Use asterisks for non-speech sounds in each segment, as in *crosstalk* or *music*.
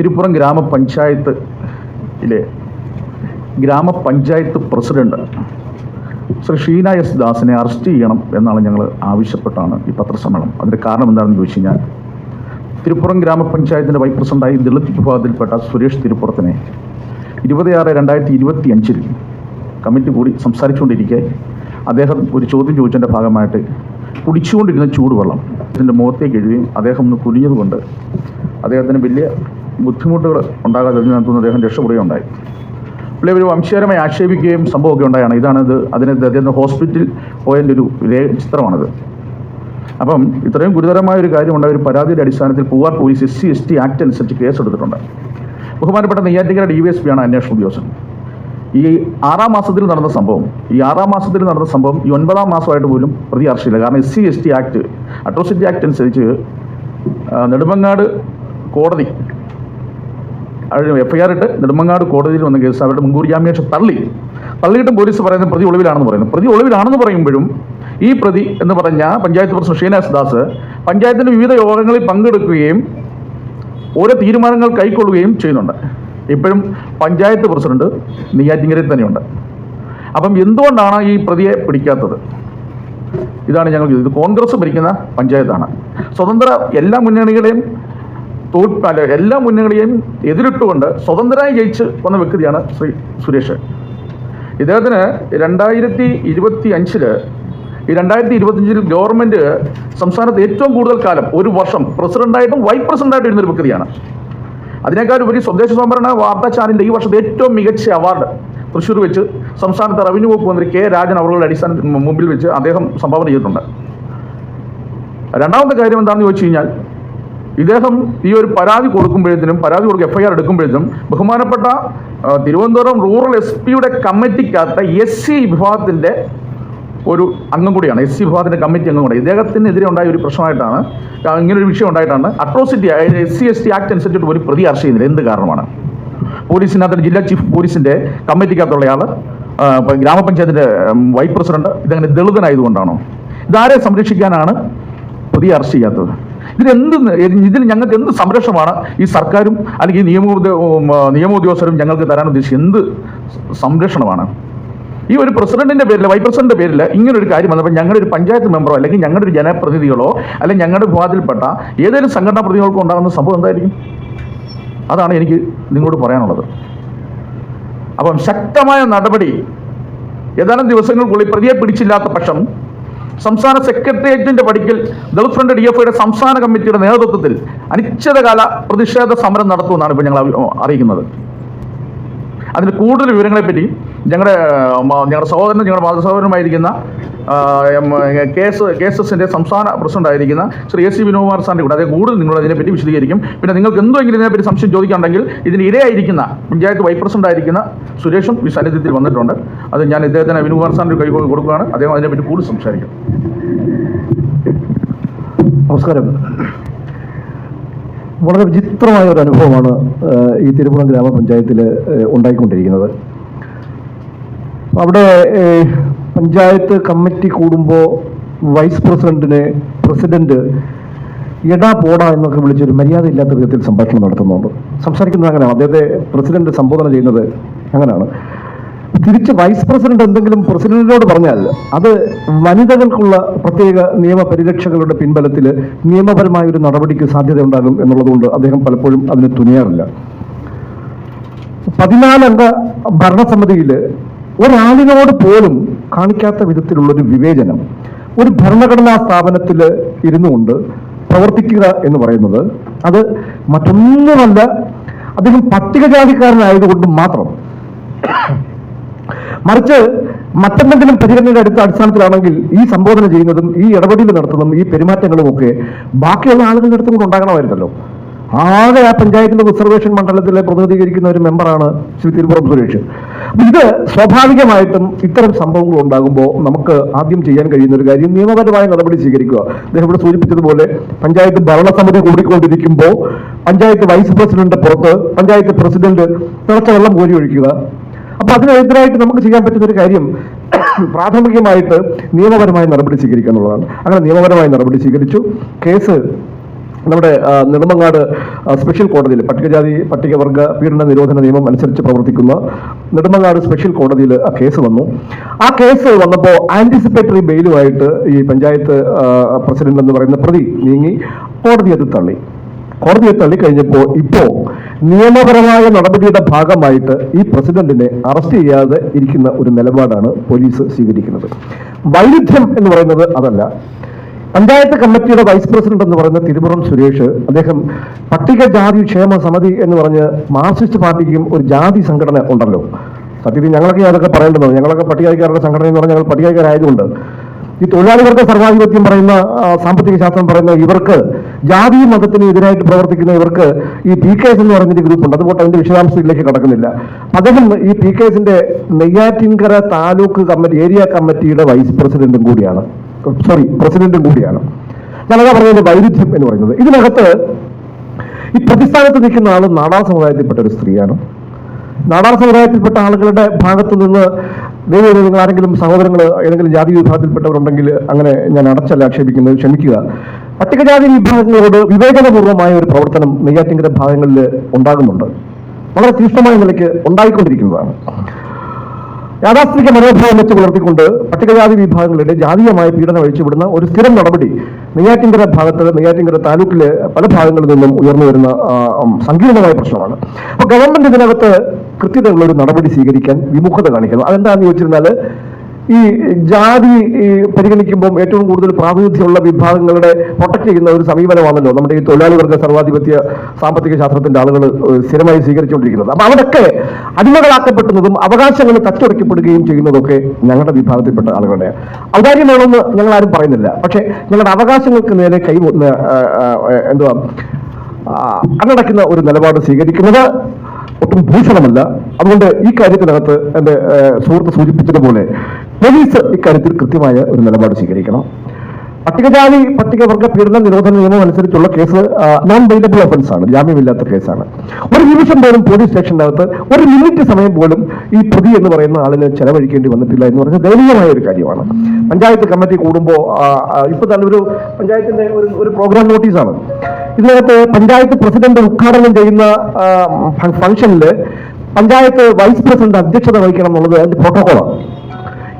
തിരുപ്പുറം ഗ്രാമപഞ്ചായത്തിലെ ഗ്രാമപഞ്ചായത്ത് president Shri Sheena S ദാസിനെ അറസ്റ്റ് ചെയ്യണം എന്നാണ് ഞങ്ങൾ ആവശ്യപ്പെട്ടാണ് ഈ പത്രസമ്മേളനം. അതിന്റെ കാരണം എന്താണെന്ന് ചോദിച്ചു കഴിഞ്ഞാൽ തിരുപ്പുറം ഗ്രാമപഞ്ചായത്തിന്റെ വൈസ് പ്രസിഡന്റായി ദളിത് വിഭാഗത്തിൽപ്പെട്ട സുരേഷ് തിരുപ്പുറത്തിനെ ഇരുപത് ആറ് രണ്ടായിരത്തി ഇരുപത്തി അഞ്ചിൽ കമ്മിറ്റി കൂടി സംസാരിച്ചുകൊണ്ടിരിക്കെ അദ്ദേഹം ഒരു ചോദ്യം ചോദിച്ചതിന്റെ ഭാഗമായിട്ട് കുടിച്ചുകൊണ്ടിരുന്ന ചൂടുവെള്ളം ഇതിന്റെ മുഖത്തേക്ക് എഴുതി അദ്ദേഹം ഒന്ന് കുനിഞ്ഞതുകൊണ്ട് അദ്ദേഹത്തിന് വലിയ ബുദ്ധിമുട്ടുകൾ ഉണ്ടാകാതെ അതിനകത്തുനിന്ന് അദ്ദേഹം രക്ഷപ്പെടുകയുണ്ടായി. പുള്ളി ഒരു വംശീയരമായി ആക്ഷേപിക്കുകയും സംഭവമൊക്കെ ഉണ്ടായാണ്. ഇതാണിത് അതിന് അദ്ദേഹം ഹോസ്പിറ്റൽ പോയതിന്റെ ഒരു രേഖ ചിത്രമാണിത്. അപ്പം ഇത്രയും ഗുരുതരമായ ഒരു കാര്യമുണ്ട്. ഒരു പരാതിയുടെ അടിസ്ഥാനത്തിൽ Poovar police S C S T act അനുസരിച്ച് കേസെടുത്തിട്ടുണ്ട്. ബഹുമാനപ്പെട്ട Neyyattinkara D V S P ആണ് അന്വേഷണ ഉദ്യോഗസ്ഥൻ. ഈ ആറാം മാസത്തിൽ നടന്ന സംഭവം ഈ ആറാം മാസത്തിൽ നടന്ന സംഭവം ഈ ഒൻപതാം മാസമായിട്ട് പോലും പ്രതി അർഷിയില്ല കാരണം S C S T act atrocity act അനുസരിച്ച് നെടുമങ്ങാട് കോടതി എഫ് ഐ ആർ ഇട്ട് നെടുമങ്ങാട് കോടതിയിൽ വന്ന കേസ് അവരുടെ മുൻകൂർ ജാമ്യാപേക്ഷ തള്ളി തള്ളിയിട്ടും പോലീസ് പറയുന്നത് പ്രതി ഒളിവിലാണെന്ന് പറയുന്നു. പ്രതി ഒളിവിലാണെന്ന് പറയുമ്പോഴും ഈ പ്രതി എന്ന് പറഞ്ഞ പഞ്ചായത്ത് പ്രസിഡന്റ് ഷീനാസ് ദാസ് പഞ്ചായത്തിന്റെ വിവിധ യോഗങ്ങളിൽ പങ്കെടുക്കുകയും ഓരോ തീരുമാനങ്ങൾ കൈക്കൊള്ളുകയും ചെയ്യുന്നുണ്ട്. ഇപ്പോഴും പഞ്ചായത്ത് പ്രസിഡന്റ് നെയ്യാറ്റിങ്കരയിൽ തന്നെയുണ്ട്. അപ്പം എന്തുകൊണ്ടാണ് ഈ പ്രതിയെ പിടിക്കാത്തത്? ഇതാണ് ഞങ്ങൾ ഇത് കോൺഗ്രസ് ഭരിക്കുന്ന പഞ്ചായത്താണ്. സ്വതന്ത്ര എല്ലാ മുന്നണികളെയും തോൽ അല്ല എല്ലാ മുന്നണികളെയും എതിരിട്ടുകൊണ്ട് സ്വതന്ത്രമായി ജയിച്ച് വന്ന വ്യക്തിയാണ് ശ്രീ സുരേഷ്. ഇദ്ദേഹത്തിന് രണ്ടായിരത്തി ഇരുപത്തി അഞ്ചിൽ ഈ രണ്ടായിരത്തി ഇരുപത്തിയഞ്ചിൽ ഗവൺമെന്റ് സംസ്ഥാനത്ത് ഏറ്റവും കൂടുതൽ കാലം ഒരു വർഷം പ്രസിഡന്റായിട്ടും വൈസ് പ്രസിഡന്റായിട്ടും ഇരുന്നൊരു വ്യക്തിയാണ്. അതിനേക്കാൾ ഉപരി സ്വദേശ സംവരണ വാർത്താ ചാനലിന്റെ ഈ വർഷത്തെ ഏറ്റവും മികച്ച അവാർഡ് തൃശ്ശൂർ വെച്ച് സംസ്ഥാനത്തെ റവന്യൂ വകുപ്പ് മന്ത്രി കെ രാജൻ അവരുടെ അടിസ്ഥാന മുമ്പിൽ വെച്ച് അദ്ദേഹം സംഭാവന ചെയ്തിട്ടുണ്ട്. രണ്ടാമത്തെ കാര്യം എന്താണെന്ന് ചോദിച്ചു കഴിഞ്ഞാൽ ഇദ്ദേഹം ഈ ഒരു പരാതി കൊടുക്കുമ്പോഴത്തേനും പരാതി കൊടുക്കുക എഫ് ഐ ആർ എടുക്കുമ്പോഴത്തേനും ബഹുമാനപ്പെട്ട തിരുവനന്തപുരം റൂറൽ എസ് പിയുടെ കമ്മിറ്റിക്കകത്ത് എസ് സി വിഭാഗത്തിന്റെ ഒരു അംഗം കൂടിയാണ്. എസ് സി വിഭാഗത്തിന്റെ കമ്മിറ്റി അംഗം കൂടി. ഇദ്ദേഹത്തിനെതിരെ ഉണ്ടായ ഒരു പ്രശ്നമായിട്ടാണ് ഇങ്ങനെ ഇങ്ങനൊരു വിഷയം ഉണ്ടായിട്ടാണ് അട്രോസിറ്റി അതായത് S C S T act അനുസരിച്ചിട്ട് ഒരു പ്രതി അറസ്റ്റ് ചെയ്യുന്നില്ല എന്ത് കാരണമാണ്? പോലീസിനകത്ത് ജില്ലാ ചീഫ് പോലീസിന്റെ കമ്മിറ്റിക്കകത്തുള്ള ആൾ ഗ്രാമപഞ്ചായത്തിന്റെ വൈസ് പ്രസിഡന്റ് ഇതങ്ങനെ ദളിതനായതുകൊണ്ടാണോ? ഇതാരെ സംരക്ഷിക്കാനാണ് പ്രതി അറസ്റ്റ് ചെയ്യാത്തത്? ഇതിനെന്ത് ഇതിൽ ഞങ്ങൾക്ക് എന്ത് സംരക്ഷണമാണ് ഈ സർക്കാരും അല്ലെങ്കിൽ നിയമ നിയമോദ്യോഗസ്ഥരും ഞങ്ങൾക്ക് തരാൻ ഉദ്ദേശിച്ചത് എന്ത് സംരക്ഷണമാണ്? ഈ ഒരു പ്രസിഡന്റിന്റെ പേരിൽ വൈസ് പ്രസിഡന്റിന്റെ പേരിൽ ഇങ്ങനെ ഒരു കാര്യം വന്നപ്പോൾ ഞങ്ങളുടെ ഒരു പഞ്ചായത്ത് മെമ്പറോ അല്ലെങ്കിൽ ഞങ്ങളുടെ ഒരു ജനപ്രതിനിധികളോ അല്ലെങ്കിൽ ഞങ്ങളുടെ വിഭാഗത്തിൽപ്പെട്ട ഏതെങ്കിലും സംഘടനാ പ്രതിനിധികൾക്കോ ഉണ്ടാകുന്ന സംഭവം എന്തായിരിക്കും? അതാണ് എനിക്ക് നിങ്ങളോട് പറയാനുള്ളത്. അപ്പം ശക്തമായ നടപടി ഏതാനും ദിവസങ്ങൾക്കുള്ളിൽ പ്രതിയെ പിടിച്ചില്ലാത്ത പക്ഷം സംസ്ഥാന സെക്രട്ടേറിയറ്റിന്റെ പടിക്കൽ ഗൾഫ് ഫ്രണ്ട് ഡി എഫ് ഐയുടെ സംസ്ഥാന കമ്മിറ്റിയുടെ നേതൃത്വത്തിൽ അനിശ്ചിതകാല പ്രതിഷേധ സമരം നടത്തുമെന്നാണ് ഇപ്പോൾ ഞങ്ങൾ അറി- അറിയിക്കുന്നത്. അതിന് കൂടുതൽ വിവരങ്ങളെപ്പറ്റി ഞങ്ങളുടെ ഞങ്ങളുടെ സഹോദരനും ഞങ്ങളുടെ മാതൃസഹോദരനുമായിരിക്കുന്ന case case K S K എസിന്റെ സംസ്ഥാന പ്രസിഡന്റ് ആയിരിക്കുന്ന ശ്രീ എസ് സി വിനോകുമാർ സാറിന്റെ കൂടെ അദ്ദേഹം കൂടുതൽ നിങ്ങൾ അതിനെപ്പറ്റി വിശദീകരിക്കും. പിന്നെ നിങ്ങൾക്ക് എന്തെങ്കിലും ഇതിനെപ്പറ്റി സംശയം ചോദിക്കാനുണ്ടെങ്കിൽ ഇതിന് ഇരയായിരിക്കുന്ന പഞ്ചായത്ത് വൈസ് പ്രസിഡന്റ് ആയിരിക്കുന്ന സുരേഷും ഈ സാന്നിധ്യത്തിൽ വന്നിട്ടുണ്ട്. അത് ഞാൻ ഇദ്ദേഹത്തിന് വിനോകുമാർ സാറിന്റെ കൈ കൊടുക്കുകയാണ്. അദ്ദേഹം അതിനെപ്പറ്റി കൂടുതൽ സംസാരിക്കും. നമസ്കാരം. വളരെ വിചിത്രമായ ഒരു അനുഭവമാണ് ഈ തിരുപ്പുറം ഗ്രാമപഞ്ചായത്തിൽ ഉണ്ടായിക്കൊണ്ടിരിക്കുന്നത്. അവിടെ പഞ്ചായത്ത് കമ്മിറ്റി കൂടുമ്പോൾ വൈസ് പ്രസിഡന്റിനെ പ്രസിഡന്റ് എടാ പോടാ എന്നൊക്കെ വിളിച്ചൊരു മര്യാദയില്ലാത്ത വിധത്തിൽ സംഭാഷണം നടത്തുന്നുണ്ട്. സംസാരിക്കുന്നത് അങ്ങനെയാണ് അദ്ദേഹത്തെ പ്രസിഡന്റ് സംബോധന ചെയ്യുന്നത് അങ്ങനെയാണ്. തിരിച്ച് വൈസ് പ്രസിഡന്റ് എന്തെങ്കിലും പ്രസിഡന്റിനോട് പറഞ്ഞാൽ അത് വനിതകൾക്കുള്ള പ്രത്യേക നിയമ പരിരക്ഷകളുടെ പിൻബലത്തിൽ നിയമപരമായ ഒരു നടപടിക്ക് സാധ്യത ഉണ്ടാകും എന്നുള്ളതുകൊണ്ട് അദ്ദേഹം പലപ്പോഴും അതിന് തുനിയാറില്ല. പതിനാലംഗ ഭരണസമിതിയിൽ ഒരാളിനോട് പോലും കാണിക്കാത്ത വിധത്തിലുള്ളൊരു വിവേചനം ഒരു ഭരണഘടനാ സ്ഥാപനത്തിൽ ഇരുന്നു കൊണ്ട് പ്രവർത്തിക്കുക എന്ന് പറയുന്നത് അത് മറ്റൊന്നുമല്ല അദ്ദേഹം പട്ടികജാതിക്കാരനായതുകൊണ്ട് മാത്രം മറിച്ച് മറ്റെന്തെങ്കിലും പരിഗണനയുടെ അടുത്ത അടിസ്ഥാനത്തിലാണെങ്കിൽ ഈ സംബോധന ചെയ്യുന്നതും ഈ ഇടപെടൽ നടത്തുന്നതും ഈ പെരുമാറ്റങ്ങളും ഒക്കെ ബാക്കിയുള്ള ആളുകളുടെ അടുത്തും കൂടെ ഉണ്ടാകണമായിരുന്നല്ലോ. ആകെ ആ പഞ്ചായത്തിന്റെ റിസർവേഷൻ മണ്ഡലത്തിലെ പ്രതിനിധീകരിക്കുന്ന ഒരു മെമ്പറാണ് ശ്രീ തിരുപ്പുറം സുരേഷ്. ഇത് സ്വാഭാവികമായിട്ടും ഇത്തരം സംഭവങ്ങൾ ഉണ്ടാകുമ്പോൾ നമുക്ക് ആദ്യം ചെയ്യാൻ കഴിയുന്ന ഒരു കാര്യം നിയമപരമായ നടപടി സ്വീകരിക്കുക. അദ്ദേഹം ഇവിടെ സൂചിപ്പിച്ചതുപോലെ പഞ്ചായത്ത് ഭരണസമിതി കൂടിക്കൊണ്ടിരിക്കുമ്പോൾ പഞ്ചായത്ത് വൈസ് പ്രസിഡന്റ് പുറത്ത് പഞ്ചായത്ത് പ്രസിഡന്റ് തിളച്ച വെള്ളം കോരി ഒഴിക്കുക. അപ്പൊ അതിനെതിരായിട്ട് നമുക്ക് ചെയ്യാൻ പറ്റുന്ന ഒരു കാര്യം *coughs* പ്രാഥമികമായിട്ട് നിയമപരമായ നടപടി സ്വീകരിക്കുക എന്നുള്ളതാണ്. അങ്ങനെ നിയമപരമായ നടപടി സ്വീകരിച്ചു. കേസ് നമ്മുടെ നെടുമങ്ങാട് സ്പെഷ്യൽ കോടതിയിൽ പട്ടികജാതി പട്ടികവർഗ പീഡന നിരോധന നിയമം അനുസരിച്ച് പ്രവർത്തിക്കുന്ന നെടുമങ്ങാട് സ്പെഷ്യൽ കോടതിയിൽ ആ കേസ് വന്നു. ആ കേസ് വന്നപ്പോൾ ആന്റിസിപ്പേറ്ററി ബെയിലുമായിട്ട് ഈ പഞ്ചായത്ത് പ്രസിഡന്റ് എന്ന് പറയുന്ന പ്രതി നീങ്ങി കോടതി അത് തള്ളി. കോടതിയെ തള്ളിക്കഴിഞ്ഞപ്പോൾ ഇപ്പോൾ നിയമപരമായ നടപടിയുടെ ഭാഗമായിട്ട് ഈ പ്രസിഡന്റിനെ അറസ്റ്റ് ചെയ്യാതെ ഇരിക്കുന്ന ഒരു നിലപാടാണ് പോലീസ് സ്വീകരിക്കുന്നത്. വൈരുദ്ധ്യം എന്ന് പറയുന്നത് അതല്ല. പഞ്ചായത്ത് കമ്മിറ്റിയുടെ വൈസ് പ്രസിഡന്റ് എന്ന് പറയുന്ന തിരുപുറം സുരേഷ് അദ്ദേഹം പട്ടികജാതി ക്ഷേമ സമിതി എന്ന് പറഞ്ഞ് മാർക്സിസ്റ്റ് പാർട്ടിക്കും ഒരു ജാതി സംഘടന ഉണ്ടല്ലോ. സത്യത്തിൽ ഞങ്ങളൊക്കെ അതൊക്കെ പറയേണ്ടത് ഞങ്ങളൊക്കെ പട്ടികജാതിക്കാരുടെ സംഘടന എന്ന് പറഞ്ഞാൽ ഞങ്ങൾ പട്ടികജാതിക്കാരായതുകൊണ്ട് ഈ തൊഴിലാളികൾക്ക് സർവാധിപത്യം പറയുന്ന സാമ്പത്തിക ശാസ്ത്രം പറയുന്ന ഇവർക്ക് ജാതി മതത്തിന് എതിരായിട്ട് പ്രവർത്തിക്കുന്ന ഇവർക്ക് ഈ പി കെ എസ് എന്ന് പറഞ്ഞൊരു ഗ്രൂപ്പ് ഉണ്ട് അതുകൊണ്ട് അതിന്റെ വിശദാംശത്തിലേക്ക് കടക്കുന്നില്ല. അദ്ദേഹം ഈ പി കെ എസിന്റെ നെയ്യാറ്റിൻകര താലൂക്ക് കമ്മിറ്റി ഏരിയ കമ്മിറ്റിയുടെ വൈസ് പ്രസിഡന്റും കൂടിയാണ്. സോറി പ്രസിഡന്റും കൂടിയാണ്. ഞാനതാ പറഞ്ഞതിന്റെ വൈരുദ്ധ്യം എന്ന് പറയുന്നത്. ഇതിനകത്ത് ഈ പ്രതിസ്ഥാനത്ത് നിൽക്കുന്ന ആൾ നാടാ സമുദായത്തിൽപ്പെട്ട ഒരു സ്ത്രീയാണ്. നാടാർ സമുദായത്തിൽപ്പെട്ട ആളുകളുടെ ഭാഗത്തു നിന്ന് ദൈവം നിങ്ങൾ ആരെങ്കിലും സഹോദരങ്ങൾ ഏതെങ്കിലും ജാതി വിഭാഗത്തിൽപ്പെട്ടവരുണ്ടെങ്കിൽ അങ്ങനെ ഞാൻ അടച്ചല്ല ആക്ഷേപിക്കുന്നത് ക്ഷമിക്കുക. പട്ടികജാതി വിഭാഗങ്ങളോട് വിവേചനപൂർവമായ ഒരു പ്രവർത്തനം നെയ്യാറ്റിങ്കര ഭാഗങ്ങളിൽ ഉണ്ടാകുന്നുണ്ട്. വളരെ തീക്ഷണമായ നിലയ്ക്ക് ഉണ്ടായിക്കൊണ്ടിരിക്കുന്നതാണ്. യാഥാസ്ഥിക മനോഭാവം വെച്ച് പുലർത്തിക്കൊണ്ട് പട്ടികജാതി വിഭാഗങ്ങളുടെ ജാതീയമായ പീഡനം അഴിച്ചുവിടുന്ന ഒരു സ്ഥിരം നടപടി നെയ്യാറ്റിങ്കര ഭാഗത്ത് നെയ്യാറ്റിങ്കര താലൂക്കിലെ പല ഭാഗങ്ങളിൽ നിന്നും ഉയർന്നു വരുന്ന സങ്കീർണമായ പ്രശ്നമാണ്. അപ്പൊ ഗവൺമെന്റ് ഇതിനകത്ത് കൃത്യതയുള്ള ഒരു നടപടി സ്വീകരിക്കാൻ വിമുഖത കാണിക്കുന്നു. അതെന്താണെന്ന് ചോദിച്ചിരുന്നാൽ ഈ ജാതി പരിഗണിക്കുമ്പോൾ ഏറ്റവും കൂടുതൽ പ്രാതിനിധ്യമുള്ള വിഭാഗങ്ങളുടെ പ്രൊട്ടക്ട് ചെയ്യുന്ന ഒരു സമീപനമാണല്ലോ നമ്മുടെ ഈ തൊഴിലാളി വർഗ സർവാധിപത്യ സാമ്പത്തിക ശാസ്ത്രത്തിന്റെ ആളുകൾ സ്ഥിരമായി സ്വീകരിച്ചുകൊണ്ടിരിക്കുന്നത്. അപ്പൊ അവിടൊക്കെ അടിമകളാക്കപ്പെടുന്നതും അവകാശങ്ങൾ തച്ചുടയ്ക്കപ്പെടുകയും ചെയ്യുന്നതൊക്കെ ഞങ്ങളുടെ വിഭാഗത്തിൽപ്പെട്ട ആളുകളുടെ ഔദാര്യമാണെന്ന് ഞങ്ങൾ ആരും പറയുന്നില്ല. പക്ഷേ ഞങ്ങളുടെ അവകാശങ്ങൾക്ക് നേരെ കൈ എന്തുവാ ആ, അന്നടക്കുന്ന ഒരു നിലപാട് സ്വീകരിക്കുന്നത് ഒട്ടും ഭൂഷണമല്ല. അതുകൊണ്ട് ഈ കാര്യത്തിനകത്ത് എന്റെ സുഹൃത്ത് സൂചിപ്പിച്ചതുപോലെ പോലീസ് ഇക്കാര്യത്തിൽ കൃത്യമായ ഒരു നിലപാട് സ്വീകരിക്കണം. പട്ടികജാതി പട്ടികവർഗ പീഡന നിരോധന നിയമം അനുസരിച്ചുള്ള കേസ് നോൺ ബൈലബിൾ ഒഫൻസ് ആണ് ജാമ്യമില്ലാത്ത കേസാണ്. ഒരു നിമിഷം പോലും പോലീസ് സ്റ്റേഷനകത്ത് ഒരു മിനിറ്റ് സമയം പോലും ഈ പ്രതി എന്ന് പറയുന്ന ആളിന് ചെലവഴിക്കേണ്ടി വന്നിട്ടില്ല എന്ന് പറഞ്ഞാൽ ദയനീയമായ ഒരു കാര്യമാണ്. പഞ്ചായത്ത് കമ്മിറ്റി കൂടുമ്പോൾ ഇപ്പൊ തന്നെ ഒരു പഞ്ചായത്തിന്റെ ഒരു ഒരു പ്രോഗ്രാം നോട്ടീസാണ് ഇതിനകത്ത് പഞ്ചായത്ത് പ്രസിഡന്റ് ഉദ്ഘാടനം ചെയ്യുന്ന ഫംഗ്ഷനിൽ പഞ്ചായത്ത് വൈസ് പ്രസിഡന്റ് അധ്യക്ഷത വഹിക്കണം എന്നുള്ളത് അതിന്റെ പ്രോട്ടോകോളാണ്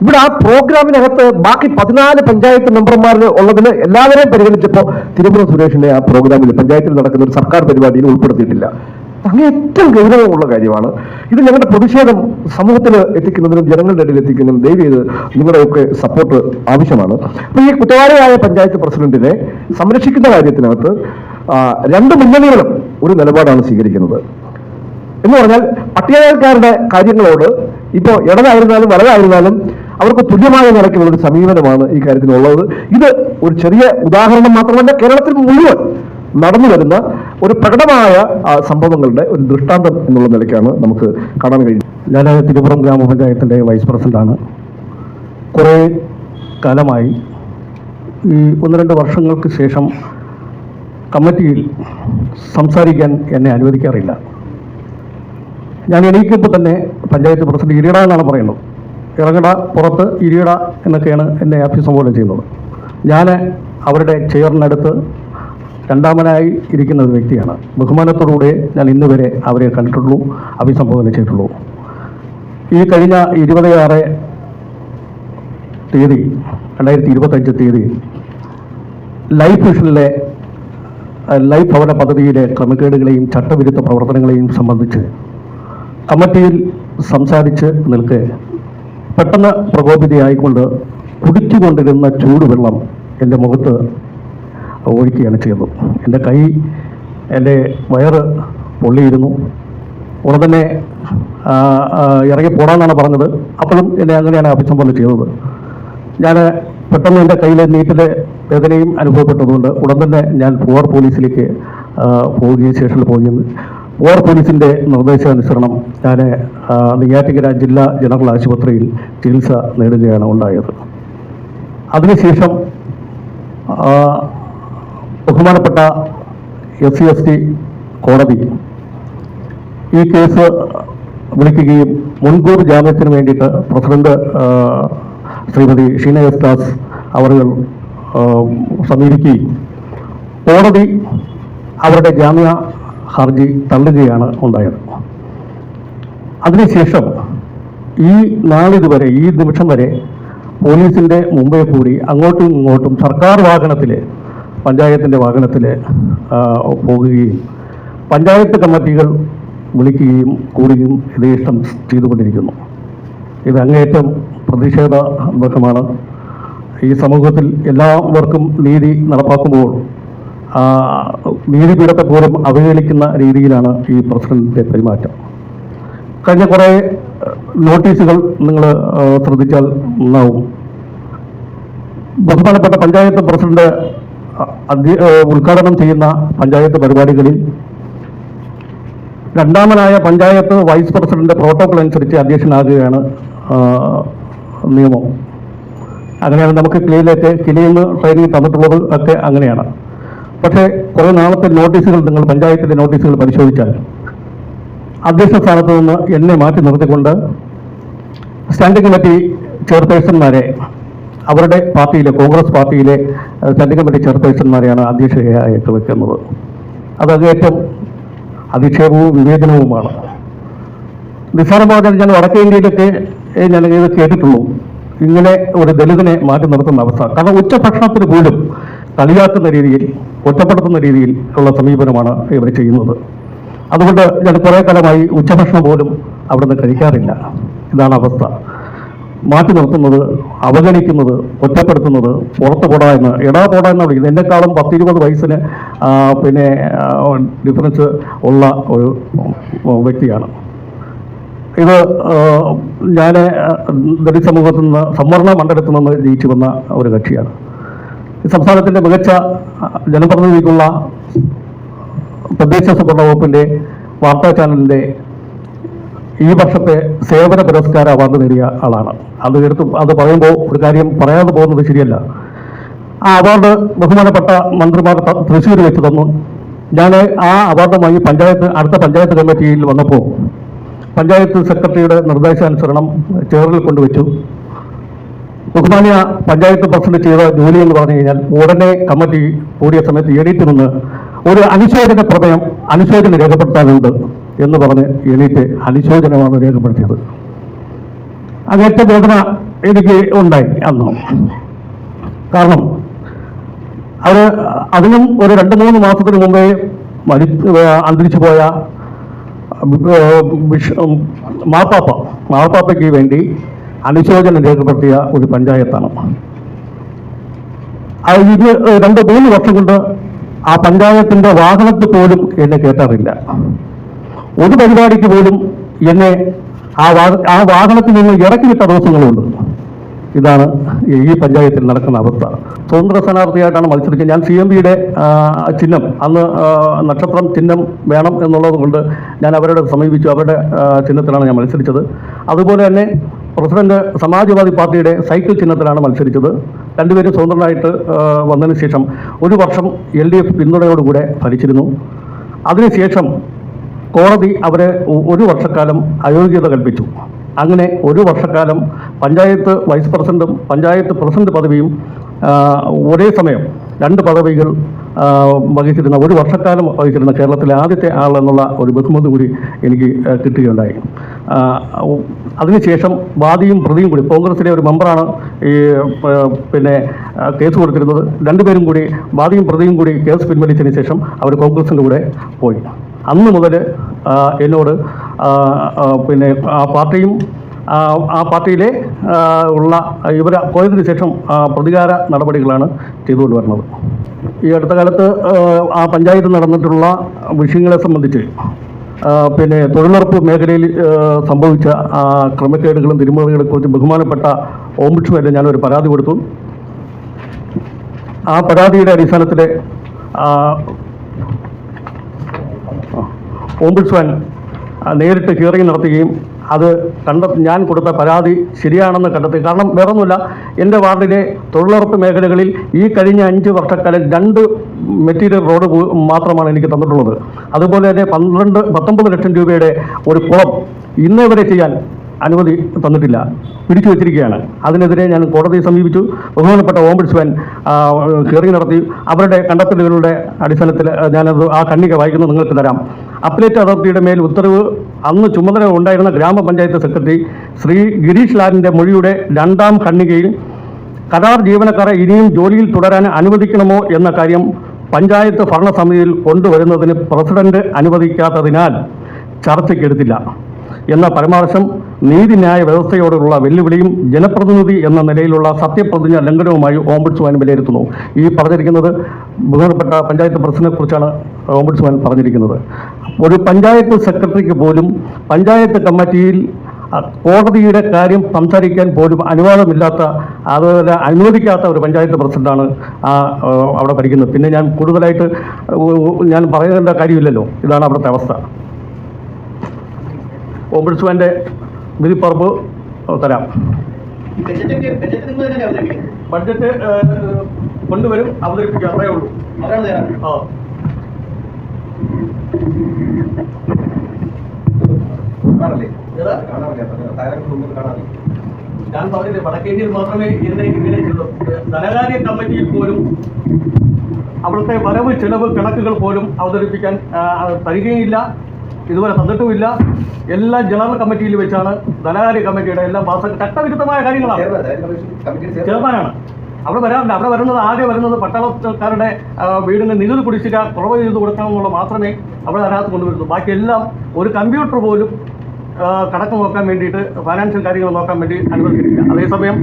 ഇവിടെ ആ പ്രോഗ്രാമിനകത്ത് ബാക്കി പതിനാല് പഞ്ചായത്ത് മെമ്പർമാർ ഉള്ളതിന് എല്ലാവരെയും പരിഗണിച്ചപ്പോൾ തിരുവനന്തപുരം സുരേഷിനെ ആ പ്രോഗ്രാമിൽ പഞ്ചായത്തിൽ നടക്കുന്ന ഒരു സർക്കാർ പരിപാടിയിൽ ഉൾപ്പെടുത്തിയിട്ടില്ല. അങ്ങനെ ഏറ്റവും ഗൗരവമുള്ള കാര്യമാണ്. ഇത് ഞങ്ങളുടെ പ്രതിഷേധം സമൂഹത്തിൽ എത്തിക്കുന്നതിനും ജനങ്ങളുടെ ഇടയിൽ എത്തിക്കുന്നതിനും ദയവ് ചെയ്ത് നിങ്ങളുടെയൊക്കെ സപ്പോർട്ട് ആവശ്യമാണ്. അപ്പൊ ഈ കുറ്റവാളിയായ പഞ്ചായത്ത് പ്രസിഡന്റിനെ സംരക്ഷിക്കുന്ന കാര്യത്തിനകത്ത് രണ്ട് മുന്നണികളും ഒരു നിലപാടാണ് സ്വീകരിക്കുന്നത്. എന്ന് പറഞ്ഞാൽ പട്ടികജാതിക്കാരുടെ കാര്യങ്ങളോട് ഇപ്പോൾ ഇടതായിരുന്നാലും വലതായിരുന്നാലും അവർക്ക് തുല്യമായ നിലയ്ക്കുള്ള ഒരു സമീപനമാണ് ഈ കാര്യത്തിനുള്ളത് ഇത് ഒരു ചെറിയ ഉദാഹരണം മാത്രമല്ല കേരളത്തിൽ മുഴുവൻ നടന്നു വരുന്ന ഒരു പ്രകടമായ സംഭവങ്ങളുടെ ഒരു ദൃഷ്ടാന്തം എന്നുള്ള നിലയ്ക്കാണ് നമുക്ക് കാണാൻ കഴിയുന്നത്. ഞാൻ തിരുപുറം ഗ്രാമപഞ്ചായത്തിന്റെ വൈസ് പ്രസിഡന്റാണ്. കുറേ കാലമായി ഈ ഒന്ന് രണ്ട് വർഷങ്ങൾക്ക് ശേഷം കമ്മിറ്റിയിൽ സംസാരിക്കാൻ എന്നെ അനുവദിക്കാറില്ല. ഞാൻ എണീക്കുമ്പോൾ തന്നെ പഞ്ചായത്ത് പ്രസിഡന്റ് ഇരിടാന്നാണ് പറയുന്നത്. ഇറങ്ങട പുറത്ത് ഇരിയട എന്നൊക്കെയാണ് എന്നെ അഭിസംബോധന ചെയ്യുന്നത്. ഞാൻ അവരുടെ ചെയറിനടുത്ത് രണ്ടാമനായി ഇരിക്കുന്ന ഒരു വ്യക്തിയാണ്. ബഹുമാനത്തോടുകൂടെ ഞാൻ ഇന്ന് വരെ അവരെ കണ്ടിട്ടുള്ളൂ അഭിസംബോധന ചെയ്തിട്ടുള്ളൂ. ഈ കഴിഞ്ഞ ഇരുപത് ആറ് തീയതി രണ്ടായിരത്തി ഇരുപത്തഞ്ച് തീയതി ലൈഫ് മിഷനിലെ ലൈഫ് ഭവന പദ്ധതിയിലെ ക്രമക്കേടുകളെയും ചട്ടവിരുദ്ധ പ്രവർത്തനങ്ങളെയും സംബന്ധിച്ച് കമ്മിറ്റിയിൽ സംസാരിച്ച് നിൽക്കെ പെട്ടെന്ന് പ്രകോപിതയായിക്കൊണ്ട് കുടിച്ചുകൊണ്ടിരുന്ന ചൂടുവെള്ളം എന്റെ മുഖത്ത് ഒഴിക്കുകയാണ് ചെയ്തത്. എന്റെ കൈ എന്റെ വയറ് പൊള്ളിയിരുന്നു. ഉടൻ തന്നെ ആ, ആ, ഇറങ്ങി പോടാന്നാണ് പറഞ്ഞത്. അപ്പോഴും എന്നെ അങ്ങനെയാണ് അഭിസംബോധന ചെയ്തത്. ഞാൻ പെട്ടെന്ന് എന്റെ കയ്യിലെ നീറ്റിലെ വേദനയും അനുഭവപ്പെട്ടതുകൊണ്ട് ഉടൻ തന്നെ ഞാൻ പൂവാർ പോലീസിലേക്ക് പോവുകയും സ്റ്റേഷനിൽ പോവുകയും പൂവാർ പോലീസിന്റെ നിർദ്ദേശാനുസരണം ഞാൻ നെയ്യാറ്റിക്കര ജില്ലാ ജനറൽ ആശുപത്രിയിൽ ചികിത്സ നേടുകയാണ് ഉണ്ടായത്. അതിനുശേഷം ബഹുമാനപ്പെട്ട എസ് സി എസ് ടി കോടതി ഈ കേസ് വിളിക്കുകയും മുൻകൂർ ജാമ്യത്തിന് വേണ്ടിയിട്ട് പ്രസിഡന്റ് ശ്രീമതി ഷീന എസ് ദാസ് അവർ സമീപിക്കുകയും കോടതി അവരുടെ ജാമ്യ ഹർജി തള്ളുകയാണ് ഉണ്ടായത്. അതിനുശേഷം ഈ നാളിതുവരെ ഈ നിമിഷം വരെ പോലീസിന്റെ മുമ്പേ കൂടി അങ്ങോട്ടും ഇങ്ങോട്ടും സർക്കാർ വാഹനത്തിൽ പഞ്ചായത്തിന്റെ വാഹനത്തിൽ പോകുകയും പഞ്ചായത്ത് കമ്മിറ്റികൾ വിളിക്കുകയും കൂടുകയും യഥേഷ്ടം ചെയ്തുകൊണ്ടിരിക്കുന്നു. ഇത് അങ്ങേറ്റം പ്രതിഷേധാത്മകമാണ്. ഈ സമൂഹത്തിൽ എല്ലാവർക്കും നീതി നടപ്പാക്കുമ്പോൾ ആ, നീതിപീഠത്തെ പോലും അവഹേളിക്കുന്ന രീതിയിലാണ് ഈ പ്രസിഡന്റിന്റെ പെരുമാറ്റം. കഴിഞ്ഞ കുറേ നോട്ടീസുകൾ നിങ്ങൾ ശ്രദ്ധിച്ചാൽ നന്നാവും. ബഹുമാനപ്പെട്ട പഞ്ചായത്ത് പ്രസിഡന്റ് ഉദ്ഘാടനം ചെയ്യുന്ന പഞ്ചായത്ത് പരിപാടികളിൽ രണ്ടാമനായ പഞ്ചായത്ത് വൈസ് പ്രസിഡന്റ് പ്രോട്ടോകോൾ അനുസരിച്ച് അധ്യക്ഷനാകുകയാണ് നിയമം. അങ്ങനെയാണ് നമുക്ക് കിളിയിലേക്ക് കിളിയിൽ നിന്ന് ട്രെയിനിങ് തന്നിട്ടുള്ളത് ഒക്കെ അങ്ങനെയാണ്. പക്ഷേ കുറേ നാളത്തെ നോട്ടീസുകൾ നിങ്ങൾ പഞ്ചായത്തിന്റെ നോട്ടീസുകൾ പരിശോധിച്ചാൽ അധ്യക്ഷ സ്ഥാനത്ത് നിന്ന് എന്നെ മാറ്റി നിർത്തിക്കൊണ്ട് സ്റ്റാൻഡിംഗ് കമ്മിറ്റി ചെയർപേഴ്സൺമാരെ അവരുടെ പാർട്ടിയിലെ കോൺഗ്രസ് പാർട്ടിയിലെ സ്റ്റാൻഡിംഗ് കമ്മിറ്റി ചെയർപേഴ്സൺമാരെയാണ് അധ്യക്ഷയായിട്ട് വെക്കുന്നത്. അത് അങ്ങേറ്റം അധിക്ഷേപവും വിവേചനവുമാണ്. നിസ്സാരമാകാൻ ഞാൻ വടക്കേ ഇന്ത്യയിലൊക്കെ ഞാൻ ഇത് കേട്ടിട്ടുള്ളൂ. ഇങ്ങനെ ഒരു ദലിതനെ മാറ്റി നിർത്തുന്ന അവസ്ഥ. കാരണം ഉച്ചഭക്ഷണത്തിന് പോലും കളിയാക്കുന്ന രീതിയിൽ ഒറ്റപ്പെടുത്തുന്ന രീതിയിൽ ഉള്ള സമീപനമാണ് ഇവർ ചെയ്യുന്നത്. അതുകൊണ്ട് ഞാൻ കുറേ കാലമായി ഉച്ചഭക്ഷണം പോലും അവിടുന്ന് കഴിക്കാറില്ല. ഇതാണ് അവസ്ഥ. മാറ്റി നിർത്തുന്നത് അവഗണിക്കുന്നത് ഒറ്റപ്പെടുത്തുന്നത് പുറത്ത് പോടാ എന്ന്. എടാ പോടാ എന്ന് വിളിക്കുന്നത് എന്നെക്കാളും പത്തിരുപത് വയസ്സിന് പിന്നെ ഡിഫറൻസ് ഉള്ള ഒരു വ്യക്തിയാണ്. ഇത് ഞാൻ ദളിത് സമൂഹത്തിൽ നിന്ന് സംവരണ മണ്ഡലത്തിൽ നിന്ന് ജയിച്ചു വന്ന ഒരു കക്ഷിയാണ്. സംസ്ഥാനത്തിന്റെ മികച്ച ജനപ്രതിനിധിക്കുള്ള തദ്ദേശ സ്വയംഭരണ വകുപ്പിന്റെ വാർത്താ ചാനലിന്റെ ഈ വർഷത്തെ സേവന പുരസ്കാര അവാർഡ് നേടിയ ആളാണ്. അത് എടുത്ത് അത് പറയുമ്പോൾ ഒരു കാര്യം പറയാതെ പോകുന്നത് ശരിയല്ല. ആ അവാർഡ് ബഹുമാനപ്പെട്ട മന്ത്രിമാർ തൃശ്ശൂർ വെച്ച് തന്നു. ഞാൻ ആ അവാർഡുമായി പഞ്ചായത്ത് അടുത്ത പഞ്ചായത്ത് കമ്മിറ്റിയിൽ വന്നപ്പോൾ പഞ്ചായത്ത് സെക്രട്ടറിയുടെ നിർദ്ദേശാനുസരണം ചേറിൽ കൊണ്ടുവച്ചു. ബഹുമാനിയ പഞ്ചായത്ത് പ്രസിഡന്റ് ചെയ്ത ജോലി എന്ന് പറഞ്ഞു കഴിഞ്ഞാൽ ഉടനെ കമ്മിറ്റി കൂടിയ സമയത്ത് എണീറ്റ് നിന്ന് ഒരു അനുശോചന പ്രമേയം അനുശോചനം രേഖപ്പെടുത്താനുണ്ട് എന്ന് പറഞ്ഞ് എണീറ്റ് അനുശോചനമാണ് രേഖപ്പെടുത്തിയത് അങ്ങേറ്റ വേദന എനിക്ക് ഉണ്ടായി അന്ന് കാരണം അവർ അതിനും ഒരു രണ്ട് മൂന്ന് മാസത്തിന് മുമ്പേ മരി അന്തരിച്ചു പോയ മാർപ്പാപ്പ മാർപ്പാപ്പയ്ക്ക് വേണ്ടി അനുശോചനം രേഖപ്പെടുത്തിയ ഒരു പഞ്ചായത്താണ്. ഇത് രണ്ട് മൂന്ന് വർഷം കൊണ്ട് ആ പഞ്ചായത്തിന്റെ വാഹനത്തിൽ പോലും എന്നെ കേട്ടാറില്ല ഒരു പരിപാടിക്ക് പോലും എന്നെ ആ ആ വാഹനത്തിൽ നിന്ന് ഇറക്കി വിട്ട ദിവസങ്ങളുണ്ട്. ഇതാണ് ഈ പഞ്ചായത്തിൽ നടക്കുന്ന അവസ്ഥ. സ്വതന്ത്ര സ്ഥാനാർത്ഥിയായിട്ടാണ് മത്സരിച്ചത്. ഞാൻ സി എം പിയുടെ ചിഹ്നം അന്ന് നക്ഷത്രം ചിഹ്നം വേണം എന്നുള്ളത് കൊണ്ട് ഞാൻ അവരുടെ സമീപിച്ചു. അവരുടെ ചിഹ്നത്തിലാണ് ഞാൻ മത്സരിച്ചത്. അതുപോലെ തന്നെ പ്രസിഡന്റ് സമാജ്വാദി പാർട്ടിയുടെ സൈക്കിൾ ചിഹ്നത്തിലാണ് മത്സരിച്ചത്. രണ്ടുപേരും സ്വതന്ത്രനായിട്ട് വന്നതിന് ശേഷം ഒരു വർഷം എൽ ഡി എഫ് പിന്തുണയോടുകൂടെ ഭരിച്ചിരുന്നു. അതിനുശേഷം കോടതി അവരെ ഒരു വർഷക്കാലം അയോഗ്യത കൽപ്പിച്ചു. അങ്ങനെ ഒരു വർഷക്കാലം പഞ്ചായത്ത് വൈസ് പ്രസിഡന്റും പഞ്ചായത്ത് പ്രസിഡന്റ് പദവിയും ഒരേ സമയം രണ്ട് പദവികൾ വഹിച്ചിരുന്ന ഒരു വർഷക്കാലം വഹിച്ചിരുന്ന കേരളത്തിലെ ആദ്യത്തെ ആളെന്നുള്ള ഒരു ബഹുമതി കൂടി എനിക്ക് കിട്ടുകയുണ്ടായി. അതിനുശേഷം വാദിയും പ്രതിയും കൂടി കോൺഗ്രസിലെ ഒരു മെമ്പറാണ് ഈ പിന്നെ കേസ് കൊടുത്തിരുന്നത്. രണ്ടുപേരും കൂടി വാദിയും പ്രതിയും കൂടി കേസ് പിൻവലിച്ചതിന് ശേഷം അവർ കോൺഗ്രസിന്റെ കൂടെ പോയി. അന്ന് മുതൽ എന്നോട് പിന്നെ ആ പാർട്ടിയും ആ, പാർട്ടിയിലെ ഉള്ള ഇവർ പോയതിനു ശേഷം പ്രതികാര നടപടികളാണ് ചെയ്തുകൊണ്ട് വരുന്നത്. ഈ അടുത്ത കാലത്ത് ആ, പഞ്ചായത്ത് നടന്നിട്ടുള്ള വിഷയങ്ങളെ സംബന്ധിച്ച് പിന്നെ തൊഴിലുറപ്പ് മേഖലയിൽ സംഭവിച്ച ക്രമക്കേടുകളും തിരുമുറകളെ കുറിച്ച് ബഹുമാനപ്പെട്ട ഓംബുഡ്സ്മാന് ഞാനൊരു പരാതി കൊടുത്തു. ആ പരാതിയുടെ അടിസ്ഥാനത്തിൽ ഓംബുഡ്സ്മാൻ നേരിട്ട് ഹിയറിംഗ് നടത്തുകയും അത് കണ്ട ഞാൻ കൊടുത്ത പരാതി ശരിയാണെന്ന് കണ്ടെത്തി കാരണം വേറൊന്നുമില്ല എന്റെ വാർഡിലെ തൊഴിലുറപ്പ് മേഖലകളിൽ ഈ കഴിഞ്ഞ അഞ്ച് വർഷക്കാലം രണ്ട് മെറ്റീരിയൽ റോഡ് മാത്രമാണ് എനിക്ക് തന്നിട്ടുള്ളത്. അതുപോലെ തന്നെ പന്ത്രണ്ട് പത്തൊമ്പത് ലക്ഷം രൂപയുടെ ഒരു കുളം ഇന്നേ വരെ ചെയ്യാൻ അനുമതി തന്നിട്ടില്ല. പിടിച്ചു വെച്ചിരിക്കുകയാണ്. അതിനെതിരെ ഞാൻ കോടതിയെ സമീപിച്ചു. ബഹുമാനപ്പെട്ട ഓംബുഡ്സ്മാൻ ഹിയറിംഗ് നടത്തി. അവരുടെ കണ്ടെത്തലുകളുടെ അടിസ്ഥാനത്തിൽ ഞാനത് ആ കണ്ണിക വായിക്കുന്നത് നിങ്ങൾക്ക് തരാം. അപ്ലേറ്റ് അതോറിറ്റിയുടെ മേൽ ഉത്തരവ് അന്ന് ചുമതല ഉണ്ടായിരുന്ന ഗ്രാമപഞ്ചായത്ത് സെക്രട്ടറി ശ്രീ ഗിരീഷ് ലാലിന്റെ മൊഴിയുടെ രണ്ടാം കണ്ണികയിൽ കരാർ ജീവനക്കാരെ ഇനിയും ജോലിയിൽ തുടരാൻ അനുവദിക്കണമോ എന്ന കാര്യം പഞ്ചായത്ത് ഭരണസമിതിയിൽ കൊണ്ടുവരുന്നതിന് പ്രസിഡന്റ് അനുവദിക്കാത്തതിനാൽ ചർച്ചയ്ക്കെടുത്തില്ല. എന്ന പരാമർശം നീതിന്യായ വ്യവസ്ഥയോടുള്ള വെല്ലുവിളിയും ജനപ്രതിനിധി എന്ന നിലയിലുള്ള സത്യപ്രതിജ്ഞ ലംഘനവുമായി ഓംബുഡ്സ്മാൻ വിലയിരുത്തുന്നു. ഈ പറഞ്ഞിരിക്കുന്നത് ബഹുമാനപ്പെട്ട പഞ്ചായത്ത് പ്രസിഡന്റിനെ കുറിച്ചാണ് ഓംബുഡ്സ്മാൻ പറഞ്ഞിരിക്കുന്നത്. ഒരു പഞ്ചായത്ത് സെക്രട്ടറിക്ക് പോലും പഞ്ചായത്ത് കമ്മിറ്റിയിൽ കോടതിയുടെ കാര്യം സംസാരിക്കാൻ പോലും അനുവാദമില്ലാത്ത അതുപോലെ അനുവദിക്കാത്ത ഒരു പഞ്ചായത്ത് പ്രസിഡന്റാണ് ആ അവിടെ ഭരിക്കുന്നത്. പിന്നെ ഞാൻ കൂടുതലായിട്ട് ഞാൻ പറയേണ്ട കാര്യമില്ലല്ലോ. ഇതാണ് അവിടുത്തെ അവസ്ഥ. ഓംബുഡ്സ്മാന്റെ വിധിപ്പറപ്പ് തരാം. ബഡ്ജറ്റ് കൊണ്ടുവരും അവതരിപ്പിക്കാം. അത്രയേ ഉള്ളൂ. ആ. കാണാറില്ലേ? കാണാറില്ല? കാണാറില്ല? ഞാൻ പറഞ്ഞില്ലേ വടക്കേന്ത്യയിൽ മാത്രമേ ഇതിനെ ധനകാര്യ കമ്മിറ്റിയിൽ പോലും അവിടുത്തെ വരവ് ചെലവ് കണക്കുകൾ പോലും അവതരിപ്പിക്കാൻ തരികയില്ല. ഇതുവരെ തന്നിട്ടുമില്ല. എല്ലാ ജനറൽ കമ്മിറ്റിയിൽ വെച്ചാണ് ധനകാര്യ കമ്മിറ്റിയുടെ എല്ലാം ചട്ടവിരുദ്ധമായ കാര്യങ്ങളാണ്. ചെയർമാനാണ്. അവിടെ വരാറില്ല. അവിടെ വരുന്നത് ആകെ വരുന്നത് പട്ടാളക്കാരുടെ വീടിന് നികുതി കുടിശ്ശിക കുറവ് ചെയ്ത് കൊടുക്കണം എന്നുള്ള മാത്രമേ അവിടെ അതിനകത്ത് കൊണ്ടുവരുന്നു. ബാക്കിയെല്ലാം ഒരു കമ്പ്യൂട്ടർ പോലും കണക്ക് നോക്കാൻ വേണ്ടിയിട്ട് ഫൈനാൻഷ്യൽ കാര്യങ്ങൾ നോക്കാൻ വേണ്ടി അനുവദിച്ചിട്ടില്ല. അതേസമയം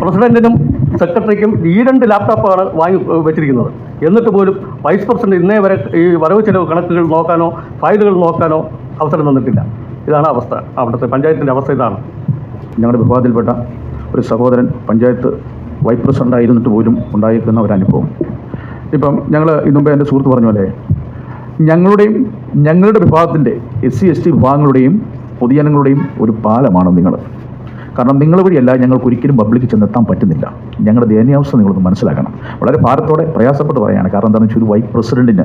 പ്രസിഡന്റിനും സെക്രട്ടറിക്കും ഈ രണ്ട് ലാപ്ടോപ്പാണ് വാങ്ങി വെച്ചിരിക്കുന്നത്. എന്നിട്ട് പോലും വൈസ് പ്രസിഡന്റ് ഇന്നേ വരെ ഈ വരവ് ചെലവ് കണക്കുകൾ നോക്കാനോ ഫയലുകൾ നോക്കാനോ അവസരം തന്നിട്ടില്ല. ഇതാണ് അവസ്ഥ. അവിടുത്തെ പഞ്ചായത്തിന്റെ അവസ്ഥ ഇതാണ്. ഞങ്ങളുടെ വിഭാഗത്തിൽപ്പെട്ട ഒരു സഹോദരൻ പഞ്ചായത്ത് വൈസ് പ്രസിഡന്റ് ആയിരുന്നിട്ട് പോലും ഉണ്ടായിരിക്കുന്ന ഒരു അനുഭവം. ഇപ്പം ഞങ്ങൾ ഇന്നുമ്പേ എന്റെ സുഹൃത്ത് പറഞ്ഞു അല്ലേ ഞങ്ങളുടെയും ഞങ്ങളുടെ വിഭാഗത്തിന്റെ എസ് സി എസ് ടി വിഭാഗങ്ങളുടെയും പൊതുജനങ്ങളുടെയും ഒരു പാലമാണ് നിങ്ങൾ. കാരണം നിങ്ങൾ വഴിയല്ല ഞങ്ങൾക്ക് ഒരിക്കലും പബ്ലിക്കിൽ ചെന്നെത്താൻ പറ്റുന്നില്ല. ഞങ്ങളുടെ ദയനീയാവസ്ഥ നിങ്ങളൊന്ന് മനസ്സിലാക്കണം. വളരെ ഭാരത്തോടെ പ്രയാസപ്പെട്ട് പറയാണ് കാരണം എന്താണെന്ന് വെച്ചാൽ ഒരു വൈസ് പ്രസിഡന്റിന്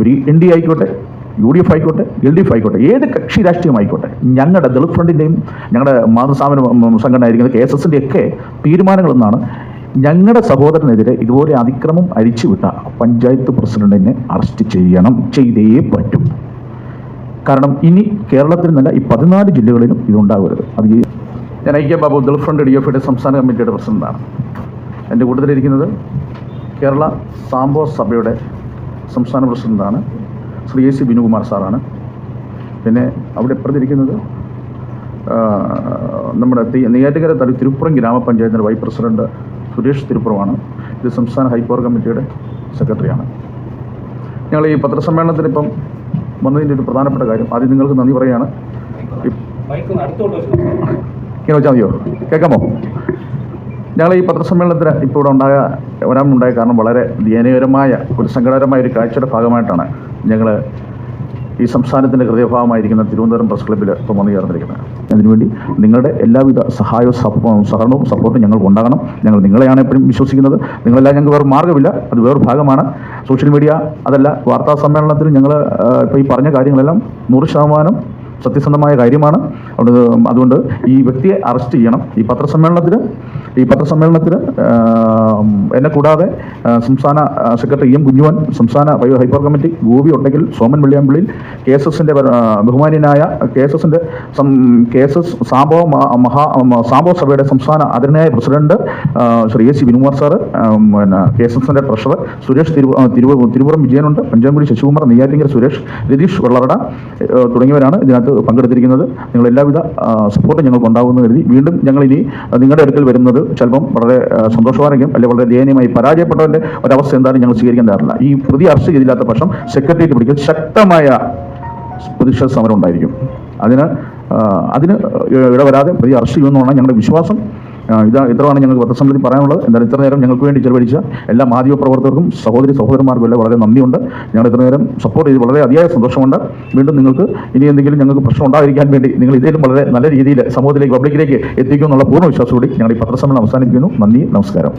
ഒരു എൻ ഡി ആയിക്കോട്ടെ യു ഡി എഫ് ആയിക്കോട്ടെ എൽ ഡി എഫ് ആയിക്കോട്ടെ ഏത് കക്ഷി രാഷ്ട്രീയമായിക്കോട്ടെ ഞങ്ങളുടെ ദളിത് ഫ്രണ്ടിന്റെയും ഞങ്ങളുടെ മാതൃസ്ഥാപന സംഘടന ആയിരിക്കുന്ന കെ എസ് എസിന്റെ ഒക്കെ തീരുമാനങ്ങളെന്നാണ് ഞങ്ങളുടെ സഹോദരനെതിരെ ഇതുപോലെ അതിക്രമം അഴിച്ചുവിട്ട പഞ്ചായത്ത് പ്രസിഡന്റിനെ അറസ്റ്റ് ചെയ്യണം. ചെയ്തേ പറ്റും. കാരണം ഇനി കേരളത്തിൽ നിന്നല്ല ഈ പതിനാല് ജില്ലകളിലും ഇതുണ്ടാകരുത്. അത് ഞാൻ ഐക്യ Babu Dalit front D F ഐയുടെ സംസ്ഥാന കമ്മിറ്റിയുടെ പ്രസിഡന്റാണ്. എന്റെ കൂട്ടത്തിലിരിക്കുന്നത് കേരള സാംബോ സഭയുടെ സംസ്ഥാന പ്രസിഡന്റാണ്. ശ്രീ എ സി ബിനുകുമാർ സാറാണ്. പിന്നെ അവിടെ ഇപ്പുറത്തിരിക്കുന്നത് നമ്മുടെ നെയ്യാറ്റുകര തടി തിരുപ്പുറം ഗ്രാമപഞ്ചായത്തിന്റെ വൈസ് പ്രസിഡന്റ് സുരേഷ് തിരുപ്പുറമാണ്. ഇത് സംസ്ഥാന ഹൈപ്പവർ കമ്മിറ്റിയുടെ സെക്രട്ടറിയാണ്. ഞങ്ങൾ ഈ പത്രസമ്മേളനത്തിന് ഇപ്പം വന്നതിന്റെ ഒരു പ്രധാനപ്പെട്ട കാര്യം. ആദ്യം നിങ്ങൾക്ക് നന്ദി പറയാണ്. ഇങ്ങനെ വെച്ചാൽ മതിയോ? കേൾക്കാമോ? ഞങ്ങൾ ഈ പത്രസമ്മേളനത്തിന് ഇപ്പോൾ ഇവിടെ ഉണ്ടായ വരാനുണ്ടായ കാരണം വളരെ ദയനീയകരമായ ഒരു സങ്കടകരമായ ഒരു കാഴ്ചയുടെ ഭാഗമായിട്ടാണ് ഞങ്ങൾ ഈ സംസ്ഥാനത്തിന്റെ ഹൃദയഭാഗമായിരിക്കുന്ന തിരുവനന്തപുരം പ്രസ് ക്ലബ്ബിൽ ഇപ്പം വന്നു ചേർന്നിരിക്കുന്നത്. അതിനുവേണ്ടി നിങ്ങളുടെ എല്ലാവിധ സഹായവും സഹകരണവും സപ്പോർട്ടും ഞങ്ങൾ ഉണ്ടാകണം. ഞങ്ങൾ നിങ്ങളെയാണ് എപ്പോഴും വിശ്വസിക്കുന്നത്. നിങ്ങളെല്ലാം ഞങ്ങൾക്ക് വേറെ മാർഗമില്ല. അത് വേറൊരു ഭാഗമാണ്. സോഷ്യൽ മീഡിയ അതല്ല വാർത്താ സമ്മേളനത്തിൽ ഞങ്ങൾ ഇപ്പോൾ ഈ പറഞ്ഞ കാര്യങ്ങളെല്ലാം നൂറ് ശതമാനം സത്യസന്ധമായ കാര്യമാണ്. അതുകൊണ്ട് ഈ വ്യക്തിയെ അറസ്റ്റ് ചെയ്യണം. ഈ പത്രസമ്മേളനത്തിന് ഈ പത്രസമ്മേളനത്തിന് ആ, എന്നെ കൂടാതെ സംസ്ഥാന സെക്രട്ടറി എം കുഞ്ഞുവൻ സംസ്ഥാന ഹൈപ്പർ കമ്മിറ്റി ഗോപി ഉണ്ടെങ്കിൽ സോമൻ വെള്ളിയാമ്പിള്ളിൽ കെ എസ് എസിന്റെ ബഹുമാന്യനായ കെ എസ് എസിന്റെ കെ എസ് എസ് സാംബോ മഹാ സാംബോ സഭയുടെ സംസ്ഥാന അതിനായ പ്രസിഡന്റ് ശ്രീ എ സി വിനുമാർ സാറ് പിന്നെ കെ എസ് എസിന്റെ ട്രഷറർ സുരേഷ് തിരുവ തിരുവുറം വിജയനുണ്ട് പഞ്ചാംകുടി ശശികുമാർ നെയ്യാറ്റിങ്കര സുരേഷ് രതീഷ് വെള്ളറട തുടങ്ങിയവരാണ് ഇതിനകത്ത് പങ്കെടുത്തിരിക്കുന്നത്. നിങ്ങൾ എല്ലാവിധ സപ്പോർട്ടും ഞങ്ങൾക്ക് ഉണ്ടാകുമെന്ന് കരുതി വീണ്ടും ഞങ്ങൾ ഇനി നിങ്ങളുടെ അടുക്കൽ വരുന്നത് ചിലപ്പം വളരെ സന്തോഷമായിരിക്കും. അല്ലെങ്കിൽ വളരെ ദയനീയമായി പരാജയപ്പെട്ടവന്റെ ഒരവസ്ഥ എന്തായാലും ഞങ്ങൾ സ്വീകരിക്കാൻ തയ്യാറില്ല. ഈ പ്രതി അറസ്റ്റ് ചെയ്തില്ലാത്ത പക്ഷം സെക്രട്ടേറിയറ്റ് പിടിക്കൽ ശക്തമായ പ്രതിഷേധ സമരം ഉണ്ടായിരിക്കും. അതിന് അതിന് ഇടവരാതെ പ്രതി അറസ്റ്റ് ചെയ്യുമെന്നാണ് ഞങ്ങളുടെ വിശ്വാസം ഇതാ ഇത്രയാണ് ഞങ്ങൾക്ക് പത്രസമിതി പറയാനുള്ളത്. എന്തായാലും ഇത്ര നേരം ഞങ്ങൾക്ക് വേണ്ടി ചെലവഴിച്ച എല്ലാ മാധ്യമ പ്രവർത്തകർക്കും സഹോദരി സഹോദരന്മാർക്കും എല്ലാം വളരെ നന്ദിയുണ്ട്. ഞങ്ങൾ ഇത്ര നേരം സപ്പോർട്ട് ചെയ്ത് വളരെ അതിയായ സന്തോഷമുണ്ട്. വീണ്ടും നിങ്ങൾക്ക് ഇനി എന്തെങ്കിലും ഞങ്ങൾക്ക് പ്രശ്നം ഉണ്ടായിരിക്കാൻ വേണ്ടി നിങ്ങൾ ഇതിലും വളരെ നല്ല രീതിയിൽ സമൂഹത്തിലേക്ക് പബ്ലിക്കിലേക്ക് എത്തിക്കും എന്നുള്ള പൂർണ കൂടി ഞങ്ങൾ ഈ പത്രസമ്മേളനം അവസാനിപ്പിക്കുന്നു. നന്ദി നമസ്കാരം.